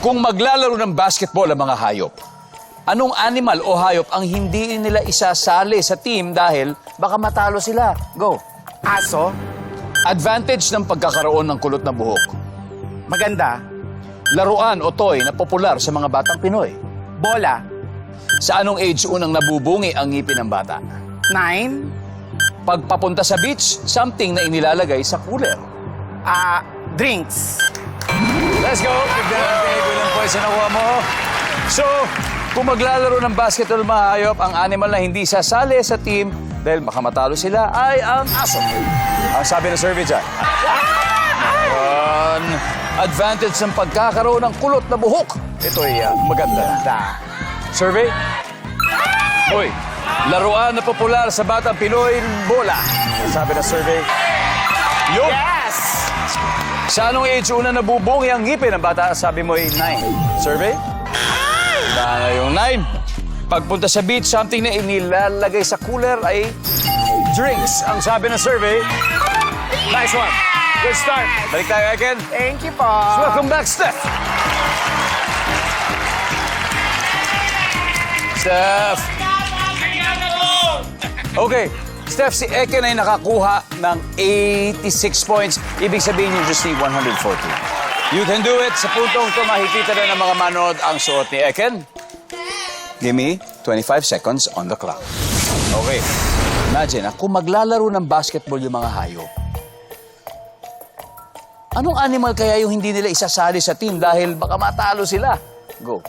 Kung maglalaro ng basketball ang mga hayop, anong animal o hayop ang hindi nila isasali sa team dahil baka matalo sila? Go. Aso, Advantage ng pagkakaroon ng kulot na buhok. maganda, Laruan o toy na popular sa mga batang Pinoy. bola, Sa anong age unang nabubungi ang ngipin ng bata? nine, Pagpapunta sa beach, something na inilalagay sa cooler. ah, drinks. Let's go! Natin kung ilang points na nakuha mo. So, kung maglalaro ng basketball mga hayop, ang animal na hindi sasali sa team dahil baka sila ay ang aso. Ang sabi ng survey dyan. Ayan. Advantage ng pagkakaroon ng kulot na buhok. Ito ay ah, maganda. Survey? Hoy, laruan na popular sa batang Pinoy, bola. Ang sabi ng survey. Yun! Yes! Sa anong age una nabubungi ang ngipin ng bata? Sabi mo ay 9. Survey? Na yung 9. Pagpunta sa beach, something na inilalagay sa cooler ay drinks. Ang sabi ng survey. Nice one. Good start. Balik tayo again. Thank you po. Welcome back, Steph. Steph. Okay. Steph, si Eken ay nakakuha ng 86 points. Ibig sabihin yung just need 140. You can do it. Sa puntong to, makikita na ng mga manood ang suot ni Eken. Give me 25 seconds on the clock. Okay. Imagine, ah, kung maglalaro ng basketball yung mga hayop, anong animal kaya yung hindi nila isasali sa team dahil baka matalo sila? Go.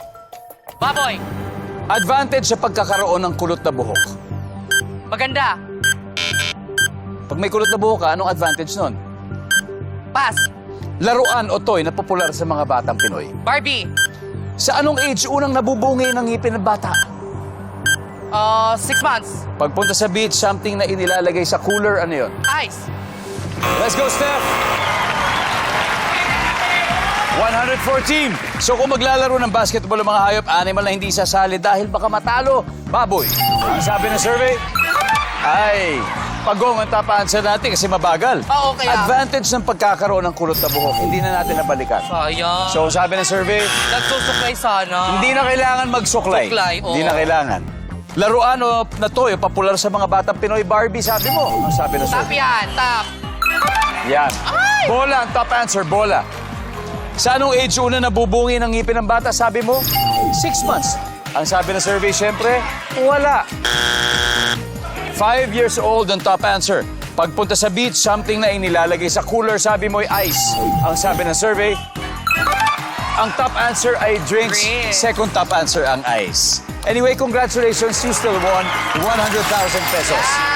Baboy, Advantage sa pagkakaroon ng kulot na buhok. maganda. Pag may kulot na buhok ka, anong advantage nun? Pass, Laruan o toy na popular sa mga batang Pinoy. Barbie, Sa anong age unang nabubungi ng ngipin ng bata? uh, six months. Pagpunta sa beach, something na inilalagay sa cooler, ano yun? Ice, Let's go, Steph! 114. So kung maglalaro ng basketball ang mga hayop, animal na hindi sasali dahil baka matalo, baboy. Ang sabi ng survey, ay, pagong ang top answer natin kasi mabagal. Oo, kaya- Advantage ng pagkakaroon ng kulot na buhok, hindi na natin nabalikan. sayang. So sabi ng survey, Nagsusuklay sana. hindi na kailangan magsuklay. Suklay, oo. Hindi na kailangan. Laruan o na toy, popular sa mga batang Pinoy, Barbie, sabi mo. Ang sabi ng Tap survey. yan, tap. Yan. Bola, ang top answer, bola. Sa anong age una nabubungi ng ngipin ng bata? Sabi mo, six months. Ang sabi ng survey, syempre, wala. Five years old ang top answer. Pagpunta sa beach, something na inilalagay sa cooler, sabi mo ay ice. Ang sabi ng survey, ang top answer ay drinks. Drinks. Second top answer ang ice. Anyway, congratulations. You still won 100,000 pesos.